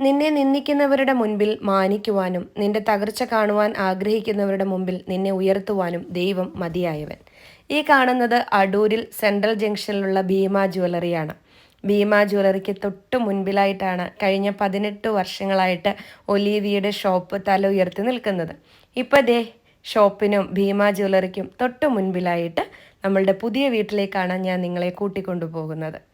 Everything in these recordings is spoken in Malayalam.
നിന്നെ നിന്ദിക്കുന്നവരുടെ മുൻപിൽ മാനിക്കുവാനും നിന്റെ തകർച്ച കാണുവാൻ ആഗ്രഹിക്കുന്നവരുടെ മുമ്പിൽ നിന്നെ ഉയർത്തുവാനും ദൈവം മതിയായവൻ. ഈ കാണുന്നത് അടൂരിൽ സെൻട്രൽ ജംഗ്ഷനിലുള്ള ഭീമ ജ്വല്ലറിയാണ്. ഭീമ ജ്വല്ലറിക്ക് തൊട്ട് മുൻപിലായിട്ടാണ് കഴിഞ്ഞ പതിനെട്ട് വർഷങ്ങളായിട്ട് ഒലീവിയുടെ ഷോപ്പ് തല ഉയർത്തി നിൽക്കുന്നത്. ഇപ്പം ദേ ഷോപ്പിനും ഭീമ ജ്വല്ലറിക്കും തൊട്ട് മുൻപിലായിട്ട് നമ്മളുടെ പുതിയ വീട്ടിലേക്കാണ് ഞാൻ നിങ്ങളെ കൂട്ടിക്കൊണ്ടു പോകുന്നത്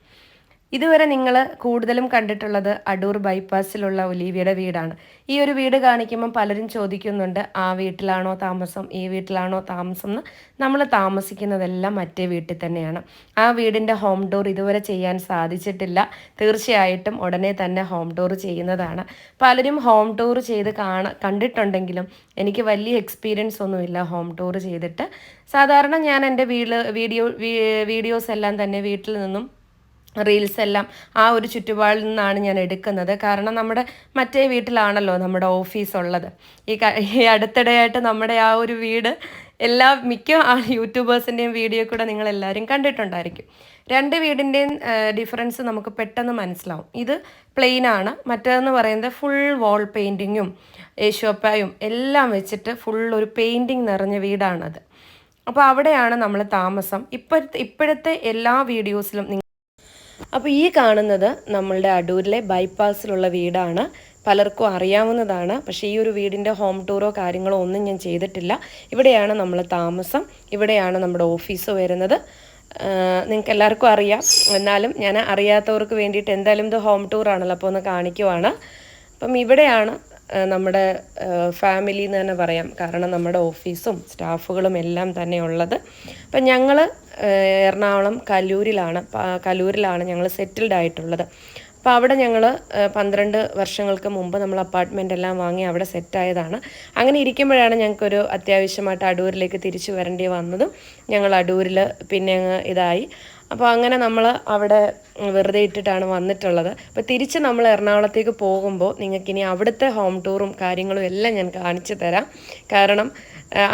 ഇതുവരെ നിങ്ങൾ കൂടുതലും കണ്ടിട്ടുള്ളത് അടൂർ ബൈപ്പാസിലുള്ള ഒലീവിയുടെ വീടാണ്. ഈ ഒരു വീട് കാണിക്കുമ്പം പലരും ചോദിക്കുന്നുണ്ട് ആ വീട്ടിലാണോ താമസം ഈ വീട്ടിലാണോ താമസം എന്ന്. നമ്മൾ താമസിക്കുന്നതെല്ലാം മറ്റേ വീട്ടിൽ തന്നെയാണ്. ആ വീടിന്റെ ഹോം ടൂർ ഇതുവരെ ചെയ്യാൻ സാധിച്ചിട്ടില്ല. തീർച്ചയായിട്ടും ഉടനെ തന്നെ ഹോം ടൂർ ചെയ്യുന്നതാണ്. പലരും ഹോം ടൂർ ചെയ്ത് കാണ കണ്ടിട്ടുണ്ടെങ്കിലും എനിക്ക് വലിയ എക്സ്പീരിയൻസ് ഒന്നുമില്ല ഹോം ടൂർ ചെയ്തിട്ട്. സാധാരണ ഞാൻ എന്റെ വീട് വീഡിയോ വീഡിയോസ് എല്ലാം തന്നെ വീട്ടിൽ നിന്നും റീൽസ് എല്ലാം ആ ഒരു ചുറ്റുപാടിൽ നിന്നാണ് ഞാൻ എടുക്കുന്നത്. കാരണം നമ്മുടെ മറ്റേ വീട്ടിലാണല്ലോ നമ്മുടെ ഓഫീസ് ഉള്ളത് ഈ ഈ അടുത്തിടെയായിട്ട് നമ്മുടെ ആ ഒരു വീട് എല്ലാ മിക്ക യൂട്യൂബേഴ്സിന്റെയും വീഡിയോ കൂടെ നിങ്ങൾ എല്ലാവരും കണ്ടിട്ടുണ്ടായിരിക്കും. രണ്ട് വീടിന്റെയും ഡിഫറൻസ് നമുക്ക് പെട്ടെന്ന് മനസ്സിലാവും. ഇത് പ്ലെയിൻ ആണ് മറ്റേതെന്ന് പറയുന്നത് ഫുൾ വാൾ പെയിന്റിങ്ങും ഏഷ്യോപ്പായും എല്ലാം വെച്ചിട്ട് ഫുൾ ഒരു പെയിന്റിങ് നിറഞ്ഞ വീടാണത്. അപ്പോൾ അവിടെയാണ് നമ്മൾ താമസം. ഇപ്പോഴത്തെ ഇപ്പോഴത്തെ എല്ലാ വീഡിയോസിലും അപ്പോൾ ഈ കാണുന്നത് നമ്മളുടെ അടൂരിലെ ബൈപ്പാസിലുള്ള വീടാണ്. പലർക്കും അറിയാവുന്നതാണ്. പക്ഷേ ഈ ഒരു വീടിന്റെ ഹോം ടൂറോ കാര്യങ്ങളോ ഒന്നും ഞാൻ ചെയ്തിട്ടില്ല. ഇവിടെയാണ് നമ്മൾ താമസം. ഇവിടെയാണ് നമ്മുടെ ഓഫീസ് വരുന്നത്. നിങ്ങൾക്ക് എല്ലാവർക്കും അറിയാം. എന്നാലും ഞാൻ അറിയാത്തവർക്ക് വേണ്ടിയിട്ട് എന്തായാലും ഇത് ഹോം ടൂറാണല്ലോ. അപ്പോൾ ഒന്ന് കാണിക്കുവാണ്. അപ്പം ഇവിടെയാണ് നമ്മുടെ ഫാമിലി എന്ന് തന്നെ പറയാം. കാരണം നമ്മുടെ ഓഫീസും സ്റ്റാഫുകളും എല്ലാം തന്നെ ഉള്ളത്. അപ്പം ഞങ്ങൾ എറണാകുളം കലൂരിലാണ്. കലൂരിലാണ് ഞങ്ങൾ സെറ്റിൽഡ് ആയിട്ടുള്ളത്. അപ്പോൾ അവിടെ ഞങ്ങൾ പന്ത്രണ്ട് വർഷങ്ങൾക്ക് മുമ്പ് നമ്മൾ അപ്പാർട്ട്മെന്റ് എല്ലാം വാങ്ങി അവിടെ സെറ്റായതാണ് അങ്ങനെ ഇരിക്കുമ്പോഴാണ് ഞങ്ങൾക്കൊരു അത്യാവശ്യമായിട്ട് അടൂരിലേക്ക് തിരിച്ചു വരേണ്ടി വന്നതും ഞങ്ങൾ അടൂരിൽ പിന്നെ ഇതായി. അപ്പോൾ അങ്ങനെ നമ്മൾ അവിടെ വെറുതെ ഇട്ടിട്ടാണ് വന്നിട്ടുള്ളത്. അപ്പോൾ തിരിച്ച് നമ്മൾ എറണാകുളത്തേക്ക് പോകുമ്പോൾ നിങ്ങൾക്കിനി അവിടുത്തെ ഹോം ടൂറും കാര്യങ്ങളും എല്ലാം ഞാൻ കാണിച്ചു തരാം. കാരണം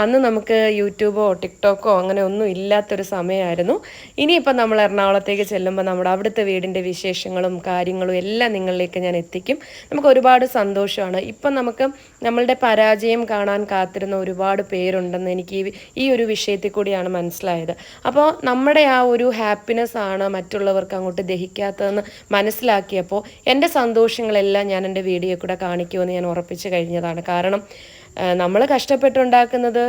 അന്ന് നമുക്ക് യൂട്യൂബോ ടിക്ടോക്കോ അങ്ങനെ ഒന്നും ഇല്ലാത്തൊരു സമയമായിരുന്നു. ഇനിയിപ്പോൾ നമ്മൾ എറണാകുളത്തേക്ക് ചെല്ലുമ്പോൾ നമ്മുടെ അവിടുത്തെ വീടിന്റെ വിശേഷങ്ങളും കാര്യങ്ങളും എല്ലാം നിങ്ങളിലേക്ക് ഞാൻ എത്തിക്കും. നമുക്ക് ഒരുപാട് സന്തോഷമാണ്. ഇപ്പം നമുക്ക് നമ്മളുടെ പരാജയം കാണാൻ കാത്തിരുന്ന ഒരുപാട് പേരുണ്ടെന്ന് എനിക്ക് ഈ ഒരു വിഷയത്തിൽ കൂടിയാണ് മനസ്സിലായത്. അപ്പോൾ നമ്മുടെ ആ ഒരു ഹാപ്പിനെസ് ആണ് മറ്റുള്ളവർക്ക് അങ്ങോട്ട് ദഹിക്കാത്തതെന്ന് മനസ്സിലാക്കിയപ്പോൾ എന്റെ സന്തോഷങ്ങളെല്ലാം ഞാൻ എന്റെ വീഡിയോ കൂടെ കാണിക്കുമെന്ന് ഞാൻ ഉറപ്പിച്ചു കഴിഞ്ഞതാണ്. കാരണം നമ്മൾ കഷ്ടപ്പെട്ടുണ്ടാക്കുന്നത്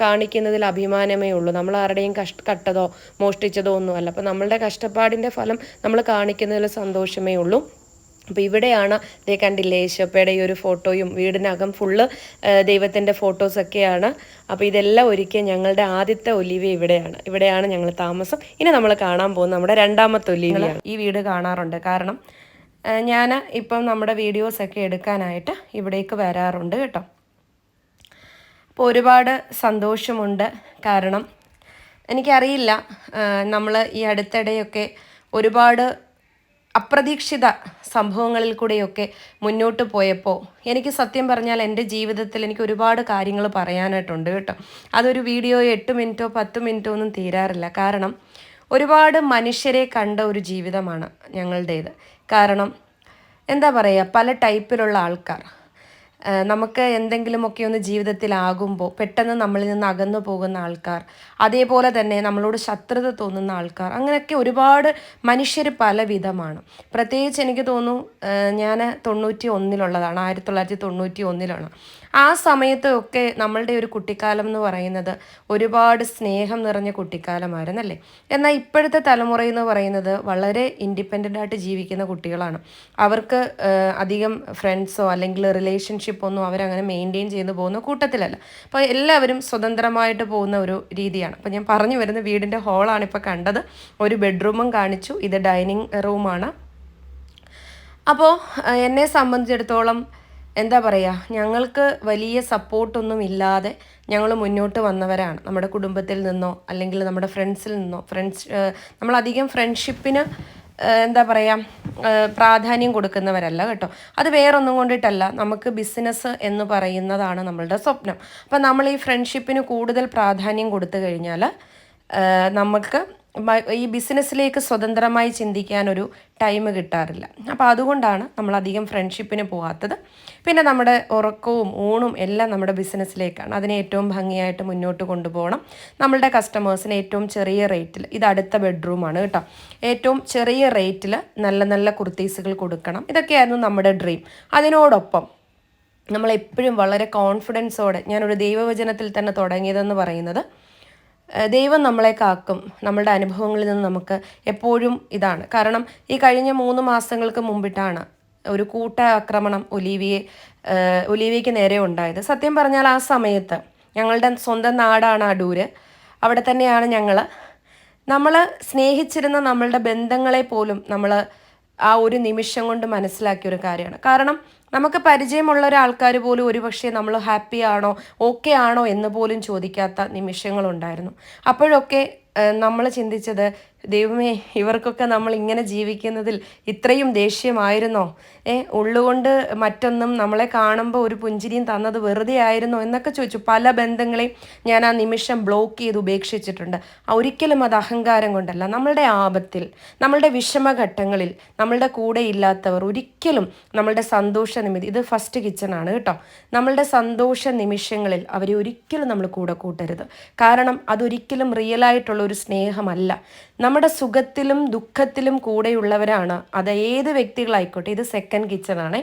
കാണിക്കുന്നതിൽ അഭിമാനമേ ഉള്ളൂ. നമ്മൾ ആരുടെയും കഷ്ട കട്ടതോ മോഷ്ടിച്ചതോ ഒന്നുമല്ല. അപ്പോൾ നമ്മളുടെ കഷ്ടപ്പാടിന്റെ ഫലം നമ്മൾ കാണിക്കുന്നതിൽ സന്തോഷമേ ഉള്ളൂ. അപ്പോൾ ഇവിടെയാണ് ദേ കണ്ടില്ലേ യേശപ്പയുടെ ഈ ഒരു ഫോട്ടോയും വീടിനകം ഫുള്ള് ദൈവത്തിന്റെ ഫോട്ടോസൊക്കെയാണ് അപ്പോൾ ഇതെല്ലാം ഒരുക്കിയ ഞങ്ങളുടെ ആദ്യത്തെ ഒലിവ ഇവിടെയാണ്. ഇവിടെയാണ് ഞങ്ങൾ താമസം. ഇനി നമ്മൾ കാണാൻ പോകുന്നത് നമ്മുടെ രണ്ടാമത്തെ ഒലിവ ഈ വീട് കാണാറുണ്ട്. കാരണം ഞാൻ ഇപ്പം നമ്മുടെ വീഡിയോസൊക്കെ എടുക്കാനായിട്ട് ഇവിടേക്ക് വരാറുണ്ട് കേട്ടോ. അപ്പോൾ ഒരുപാട് സന്തോഷമുണ്ട്. കാരണം എനിക്കറിയില്ല നമ്മൾ ഈ അടുത്തിടെയൊക്കെ ഒരുപാട് അപ്രതീക്ഷിത സംഭവങ്ങളിൽ കൂടെയൊക്കെ മുന്നോട്ട് പോയപ്പോൾ എനിക്ക് സത്യം പറഞ്ഞാൽ എന്റെ ജീവിതത്തിൽ എനിക്ക് ഒരുപാട് കാര്യങ്ങൾ പറയാനായിട്ടുണ്ട് കേട്ടോ. അതൊരു വീഡിയോ എട്ട് മിനിറ്റോ പത്ത് മിനിറ്റോ ഒന്നും തീരാറില്ല. കാരണം ഒരുപാട് മനുഷ്യരെ കണ്ട ഒരു ജീവിതമാണ് ഞങ്ങളുടേത്. കാരണം എന്താ പറയുക പല ടൈപ്പിലുള്ള ആൾക്കാർ നമുക്ക് എന്തെങ്കിലുമൊക്കെ ഒന്ന് ജീവിതത്തിലാകുമ്പോൾ പെട്ടെന്ന് നമ്മളിൽ നിന്ന് അകന്നു പോകുന്ന ആൾക്കാർ അതേപോലെ തന്നെ നമ്മളോട് ശത്രുത തോന്നുന്ന ആൾക്കാർ അങ്ങനെയൊക്കെ ഒരുപാട് മനുഷ്യർ പലവിധമാണ്. പ്രത്യേകിച്ച് എനിക്ക് തോന്നുന്നു ഞാൻ തൊണ്ണൂറ്റി ഒന്നിലുള്ളതാണ് ആയിരത്തി തൊള്ളായിരത്തി തൊണ്ണൂറ്റി ഒന്നിലാണ് ആ സമയത്തൊക്കെ നമ്മളുടെ ഒരു കുട്ടിക്കാലം എന്ന് പറയുന്നത് ഒരുപാട് സ്നേഹം നിറഞ്ഞ കുട്ടിക്കാലമായിരുന്നല്ലേ? എന്നാൽ ഇപ്പോഴത്തെ തലമുറ എന്ന് പറയുന്നത് വളരെ ഇൻഡിപെൻഡന്റ് ആയിട്ട് ജീവിക്കുന്ന കുട്ടികളാണ്. അവർക്ക് അധികം ഫ്രണ്ട്സോ അല്ലെങ്കിൽ റിലേഷൻഷിപ്പ് ഒന്നും അവരങ്ങനെ മെയിന്റെയിൻ ചെയ്തു പോകുന്ന കൂട്ടത്തിലല്ല. അപ്പോൾ എല്ലാവരും സ്വതന്ത്രമായിട്ട് പോകുന്ന ഒരു രീതിയാണ്. അപ്പോൾ ഞാൻ പറഞ്ഞു വരുന്ന വീടിന്റെ ഹോളാണ് ഇപ്പോൾ കണ്ടത്. ഒരു ബെഡ്റൂമും കാണിച്ചു. ഇത് ഡൈനിങ് റൂമാണ് അപ്പോൾ എന്നെ സംബന്ധിച്ചിടത്തോളം എന്താ പറയുക ഞങ്ങൾക്ക് വലിയ സപ്പോർട്ടൊന്നും ഇല്ലാതെ ഞങ്ങൾ മുന്നോട്ട് വന്നവരാണ്. നമ്മുടെ കുടുംബത്തിൽ നിന്നോ അല്ലെങ്കിൽ നമ്മുടെ ഫ്രണ്ട്സിൽ നിന്നോ ഫ്രണ്ട്സ് നമ്മളധികം ഫ്രണ്ട്ഷിപ്പിന് എന്താ പറയുക പ്രാധാന്യം കൊടുക്കുന്നവരല്ല കേട്ടോ. അത് വേറൊന്നും കൊണ്ടിട്ടല്ല നമുക്ക് ബിസിനസ് എന്ന് പറയുന്നതാണ് നമ്മളുടെ സ്വപ്നം. അപ്പം നമ്മൾ ഈ ഫ്രണ്ട്ഷിപ്പിന് കൂടുതൽ പ്രാധാന്യം കൊടുത്തു കഴിഞ്ഞാൽ നമുക്ക് ഈ ബിസിനസ്സിലേക്ക് സ്വതന്ത്രമായി ചിന്തിക്കാനൊരു ടൈം കിട്ടാറില്ല. അപ്പോൾ അതുകൊണ്ടാണ് നമ്മൾ അധികം ഫ്രണ്ട്ഷിപ്പിന് പോകാത്തത് പിന്നെ നമ്മുടെ ഉറക്കവും ഊണും എല്ലാം നമ്മുടെ ബിസിനസ്സിലേക്കാണ്. അതിനെ ഏറ്റവും ഭംഗിയായിട്ട് മുന്നോട്ട് കൊണ്ടുപോകണം. നമ്മളുടെ കസ്റ്റമേഴ്സിന് ഏറ്റവും ചെറിയ റേറ്റിൽ ഇത് അടുത്ത ബെഡ്റൂമാണ് കേട്ടോ. ഏറ്റവും ചെറിയ റേറ്റിൽ നല്ല നല്ല കുർത്തീസുകൾ കൊടുക്കണം. ഇതൊക്കെയായിരുന്നു നമ്മുടെ ഡ്രീം. അതിനോടൊപ്പം നമ്മളെപ്പോഴും വളരെ കോൺഫിഡൻസോടെ ഞാനൊരു ദൈവവചനത്തിൽ തന്നെ തുടങ്ങിയതെന്ന് പറയുന്നത് ദൈവം നമ്മളെ കാക്കും. നമ്മളുടെ അനുഭവങ്ങളിൽ നിന്ന് നമുക്ക് എപ്പോഴും ഇതാണ്. കാരണം ഈ കഴിഞ്ഞ മൂന്ന് മാസങ്ങൾക്ക് മുമ്പിട്ടാണ് ഒരു കൂട്ട ആക്രമണം ഒലീവിയെ ഒലീവിയ്ക്ക് നേരെ ഉണ്ടായത്. സത്യം പറഞ്ഞാൽ ആ സമയത്ത് ഞങ്ങളുടെ സ്വന്തം നാടാണ് അടൂര് അവിടെ തന്നെയാണ് ഞങ്ങൾ. നമ്മൾ സ്നേഹിച്ചിരുന്ന നമ്മളുടെ ബന്ധങ്ങളെ പോലും നമ്മൾ ആ ഒരു നിമിഷം കൊണ്ട് മനസ്സിലാക്കിയ ഒരു കാര്യമാണ്. കാരണം നമുക്ക് പരിചയമുള്ള ഒരാൾക്കാർ പോലും ഒരുപക്ഷെ നമ്മൾ ഹാപ്പി ആണോ ഓക്കെ ആണോ എന്ന് പോലും ചോദിക്കാത്ത നിമിഷങ്ങളുണ്ടായിരുന്നു. അപ്പോഴൊക്കെ നമ്മൾ ചിന്തിച്ചത് ദൈവമേ ഇവർക്കൊക്കെ നമ്മൾ ഇങ്ങനെ ജീവിക്കുന്നതിൽ ഇത്രയും ദേഷ്യമായിരുന്നോ? ഏ ഉള്ളുകൊണ്ട് മറ്റൊന്നും നമ്മളെ കാണുമ്പോൾ ഒരു പുഞ്ചിരിയും തന്നത് വെറുതെ ആയിരുന്നോ എന്നൊക്കെ ചോദിച്ചു. പല ബന്ധങ്ങളെയും ഞാൻ ആ നിമിഷം ബ്ലോക്ക് ചെയ്ത് ഉപേക്ഷിച്ചിട്ടുണ്ട്. ഒരിക്കലും അത് അഹങ്കാരം കൊണ്ടല്ല. നമ്മളുടെ ആപത്തിൽ നമ്മളുടെ വിഷമഘട്ടങ്ങളിൽ നമ്മളുടെ കൂടെ ഇല്ലാത്തവർ ഒരിക്കലും നമ്മളുടെ സന്തോഷ നിമിതി ഇത് ഫസ്റ്റ് കിച്ചണാണ് കേട്ടോ. നമ്മളുടെ സന്തോഷ നിമിഷങ്ങളിൽ അവരെ ഒരിക്കലും നമ്മൾ കൂടെ കൂട്ടരുത്. കാരണം അതൊരിക്കലും റിയലായിട്ടുള്ള ഒരു സ്നേഹമല്ല. നമ്മുടെ സുഖത്തിലും ദുഃഖത്തിലും കൂടെയുള്ളവരാണ്. അത് ഏത് വ്യക്തികളായിക്കോട്ടെ ഇത് സെക്കൻഡ് കിച്ചണാണ്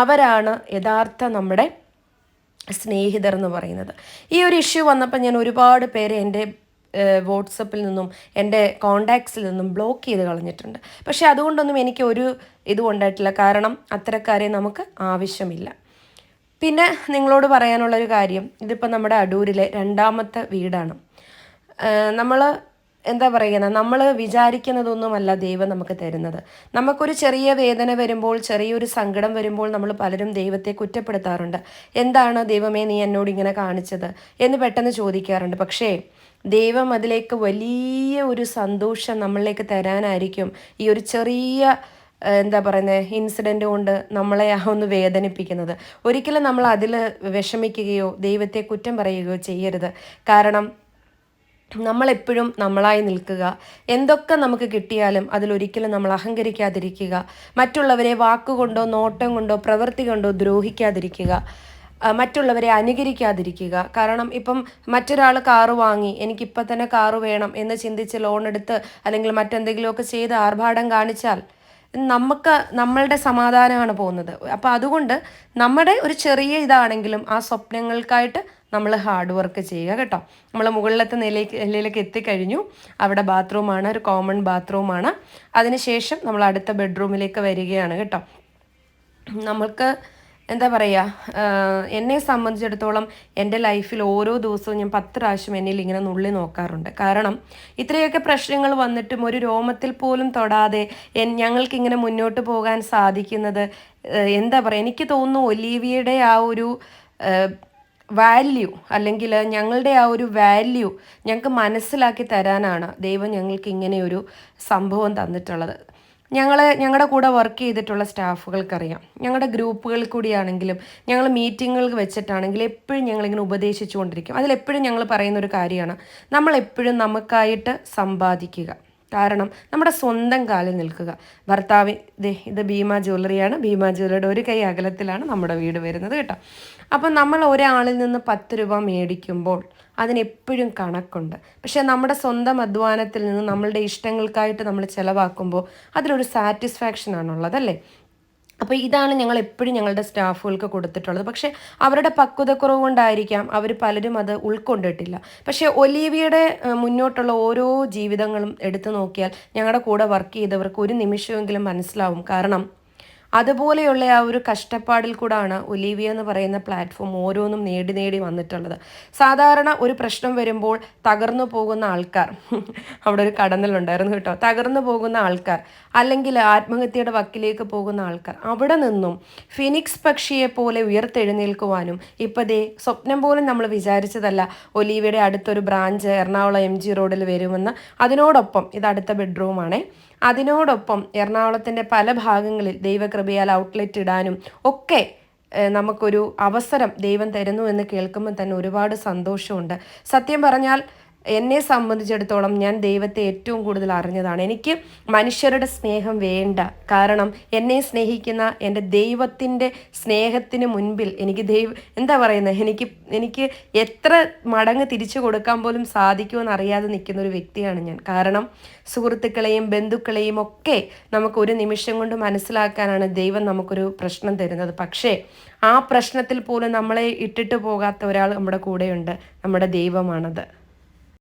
അവരാണ് യഥാർത്ഥ നമ്മുടെ സ്നേഹിതർ എന്ന് പറയുന്നത്. ഈ ഒരു ഇഷ്യൂ വന്നപ്പോൾ ഞാൻ ഒരുപാട് പേര് എന്റെ വാട്സപ്പിൽ നിന്നും എന്റെ കോണ്ടാക്ട്സിൽ നിന്നും ബ്ലോക്ക് ചെയ്ത് കളഞ്ഞിട്ടുണ്ട്. പക്ഷേ അതുകൊണ്ടൊന്നും എനിക്ക് ഒരു ഇതും ഉണ്ടായിട്ടില്ല. കാരണം അത്തരക്കാരെ നമുക്ക് ആവശ്യമില്ല. പിന്നെ നിങ്ങളോട് പറയാനുള്ളൊരു കാര്യം ഇതിപ്പോൾ നമ്മുടെ അടൂരിലെ രണ്ടാമത്തെ വീടാണ്. നമ്മൾ എന്താ പറയുന്നത് നമ്മൾ വിചാരിക്കുന്നതൊന്നുമല്ല ദൈവം നമുക്ക് തരുന്നത്. നമുക്കൊരു ചെറിയ വേദന വരുമ്പോൾ ചെറിയൊരു സങ്കടം വരുമ്പോൾ നമ്മൾ പലരും ദൈവത്തെ കുറ്റപ്പെടുത്താറുണ്ട്. എന്താണ് ദൈവമേ നീ എന്നോട് ഇങ്ങനെ കാണിച്ചത് എന്ന് പെട്ടെന്ന് ചോദിക്കാറുണ്ട്. പക്ഷേ ദൈവം അതിലേക്ക് വലിയ ഒരു സന്തോഷം നമ്മളിലേക്ക് തരാനായിരിക്കും ഈ ഒരു ചെറിയ എന്താ പറയുന്നത് ഇൻസിഡന്റ് കൊണ്ട് നമ്മളെ ഒന്ന് വേദനിപ്പിക്കുന്നത്. ഒരിക്കലും നമ്മൾ അതിൽ വിഷമിക്കുകയോ ദൈവത്തെ കുറ്റം പറയുകയോ ചെയ്യരുത്. കാരണം നമ്മളെപ്പോഴും നമ്മളായി നിൽക്കുക. എന്തൊക്കെ നമുക്ക് കിട്ടിയാലും അതിലൊരിക്കലും നമ്മൾ അഹങ്കരിക്കാതിരിക്കുക. മറ്റുള്ളവരെ വാക്കുകൊണ്ടോ നോട്ടം കൊണ്ടോ പ്രവൃത്തി കൊണ്ടോ ദ്രോഹിക്കാതിരിക്കുക. മറ്റുള്ളവരെ അനുകരിക്കാതിരിക്കുക. കാരണം ഇപ്പം മറ്റൊരാൾ കാറ് വാങ്ങി എനിക്കിപ്പോൾ തന്നെ കാറ് വേണം എന്ന് ചിന്തിച്ച് ലോൺ എടുത്ത് അല്ലെങ്കിൽ മറ്റെന്തെങ്കിലുമൊക്കെ ചെയ്ത് ആർഭാടം കാണിച്ചാൽ നമുക്ക് നമ്മളുടെ സമാധാനമാണ് പോകുന്നത്. അപ്പോൾ അതുകൊണ്ട് നമ്മുടെ ഒരു ചെറിയ ഇതാണെങ്കിലും ആ സ്വപ്നങ്ങൾക്കായിട്ട് നമ്മൾ ഹാർഡ് വർക്ക് ചെയ്യുക കേട്ടോ. നമ്മൾ മുകളിലത്തെ നിലയിലേക്ക് നിലയിലേക്ക് എത്തിക്കഴിഞ്ഞു. അവിടെ ബാത്റൂമാണ് ഒരു കോമൺ ബാത്റൂമാണ് അതിനുശേഷം നമ്മൾ അടുത്ത ബെഡ്റൂമിലേക്ക് വരികയാണ് കേട്ടോ. നമ്മൾക്ക് എന്താ പറയുക എന്നെ സംബന്ധിച്ചിടത്തോളം എന്റെ ലൈഫിൽ ഓരോ ദിവസവും ഞാൻ പത്ത് പ്രാവശ്യം എന്നിൽ ഇങ്ങനെ നുള്ളി നോക്കാറുണ്ട്. കാരണം ഇത്രയൊക്കെ പ്രശ്നങ്ങൾ വന്നിട്ടും ഒരു രോമത്തിൽ പോലും തൊടാതെ ഞങ്ങൾക്കിങ്ങനെ മുന്നോട്ട് പോകാൻ സാധിക്കുന്നത് എന്താ പറയുക എനിക്ക് തോന്നുന്നു ഒലീവിയുടെ ആ ഒരു വാല്യൂ അല്ലെങ്കിൽ ഞങ്ങളുടെ ആ ഒരു വാല്യൂ ഞങ്ങൾക്ക് മനസ്സിലാക്കി തരാനാണ് ദൈവം ഞങ്ങൾക്ക് ഇങ്ങനെ ഒരു സംഭവം തന്നിട്ടുള്ളത്. ഞങ്ങൾ ഞങ്ങളുടെ കൂടെ വർക്ക് ചെയ്തിട്ടുള്ള സ്റ്റാഫുകൾക്കറിയാം ഞങ്ങളുടെ ഗ്രൂപ്പുകൾ കൂടിയാണെങ്കിലും ഞങ്ങൾ മീറ്റിങ്ങുകൾ വെച്ചിട്ടാണെങ്കിലും എപ്പോഴും ഞങ്ങളിങ്ങനെ ഉപദേശിച്ചുകൊണ്ടിരിക്കും. അതിലെപ്പോഴും ഞങ്ങൾ പറയുന്ന ഒരു കാര്യമാണ്. നമ്മളെപ്പോഴും നമുക്കായിട്ട് സമ്പാദിക്കുക. കാരണം നമ്മുടെ സ്വന്തം കാലിൽ നിൽക്കുക. ഭർത്താവ് ദേ ഇത് ഭീമ ജ്വല്ലറിയാണ്. ഭീമ ജ്വല്ലറിയുടെ ഒരു കൈ അകലത്തിലാണ് നമ്മുടെ വീട് വരുന്നത് കേട്ടോ. അപ്പം നമ്മൾ ഒരാളിൽ നിന്ന് പത്ത് രൂപ മേടിക്കുമ്പോൾ അതിനെപ്പോഴും കണക്കുണ്ട്. പക്ഷേ നമ്മുടെ സ്വന്തം അധ്വാനത്തിൽ നിന്ന് നമ്മളുടെ ഇഷ്ടങ്ങൾക്കായിട്ട് നമ്മൾ ചിലവാക്കുമ്പോൾ അതിലൊരു സാറ്റിസ്ഫാക്ഷൻ ആണുള്ളത് അല്ലേ? അപ്പോൾ ഇതാണ് ഞങ്ങൾ എപ്പോഴും ഞങ്ങളുടെ സ്റ്റാഫുകൾക്ക് കൊടുത്തിട്ടുള്ളത്. പക്ഷേ അവരുടെ പക്വതക്കുറവ് കൊണ്ടായിരിക്കാം അവർ പലരും അത് ഉൾക്കൊണ്ടിട്ടില്ല. പക്ഷേ ഒലീവിയുടെ മുന്നോട്ടുള്ള ഓരോ ജീവിതങ്ങളും എടുത്തു നോക്കിയാൽ ഞങ്ങളുടെ കൂടെ വർക്ക് ചെയ്തവർക്ക് ഒരു നിമിഷമെങ്കിലും മനസ്സിലാവും. കാരണം അതുപോലെയുള്ള ആ ഒരു കഷ്ടപ്പാടിൽ കൂടാണ് ഒലീവിയ എന്ന് പറയുന്ന പ്ലാറ്റ്ഫോം ഓരോന്നും നേടി നേടി വന്നിട്ടുള്ളത്. സാധാരണ ഒരു പ്രശ്നം വരുമ്പോൾ തകർന്നു പോകുന്ന ആൾക്കാർ അവിടെ ഒരു കടന്നലുണ്ടായിരുന്നു കേട്ടോ തകർന്നു പോകുന്ന ആൾക്കാർ അല്ലെങ്കിൽ ആത്മഹത്യയുടെ വക്കിലേക്ക് പോകുന്ന ആൾക്കാർ അവിടെ നിന്നും ഫിനിക്സ് പക്ഷിയെ പോലെ ഉയർത്തെഴുന്നേൽക്കുവാനും ഇപ്പതേ സ്വപ്നം പോലും നമ്മൾ വിചാരിച്ചതല്ല ഒലീവിയുടെ അടുത്തൊരു ബ്രാഞ്ച് എറണാകുളം എം ജി റോഡിൽ വരുമെന്ന്. അതിനോടൊപ്പം ഇത് അടുത്ത ബെഡ്റൂമാണേ അതിനോടൊപ്പം എറണാകുളത്തിന്റെ പല ഭാഗങ്ങളിൽ ദൈവകൃപയാൽ ഔട്ട്ലെറ്റ് ഇടാനും ഒക്കെ നമുക്കൊരു അവസരം ദൈവം തരുന്നു എന്ന് കേൾക്കുമ്പോൾ തന്നെ ഒരുപാട് സന്തോഷമുണ്ട്. സത്യം പറഞ്ഞാൽ എന്നെ സംബന്ധിച്ചിടത്തോളം ഞാൻ ദൈവത്തെ ഏറ്റവും കൂടുതൽ അറിഞ്ഞതാണ്. എനിക്ക് മനുഷ്യരുടെ സ്നേഹം വേണ്ട. കാരണം എന്നെ സ്നേഹിക്കുന്ന എന്റെ ദൈവത്തിന്റെ സ്നേഹത്തിന് മുൻപിൽ എനിക്ക് ദൈവ എന്താ പറയുന്നത് എനിക്ക് എനിക്ക് എത്ര മടങ്ങ് തിരിച്ചു കൊടുക്കാൻ പോലും സാധിക്കുമെന്ന് അറിയാതെ നിൽക്കുന്ന ഒരു വ്യക്തിയാണ് ഞാൻ. കാരണം സുഹൃത്തുക്കളെയും ബന്ധുക്കളെയും ഒക്കെ നമുക്ക് ഒരു നിമിഷം കൊണ്ട് മനസ്സിലാക്കാനാണ് ദൈവം നമുക്കൊരു പ്രശ്നം തരുന്നത്. പക്ഷേ ആ പ്രശ്നത്തിൽ പോലും നമ്മളെ ഇട്ടിട്ട് പോകാത്ത ഒരാൾ നമ്മുടെ കൂടെയുണ്ട്. നമ്മുടെ ദൈവമാണത്.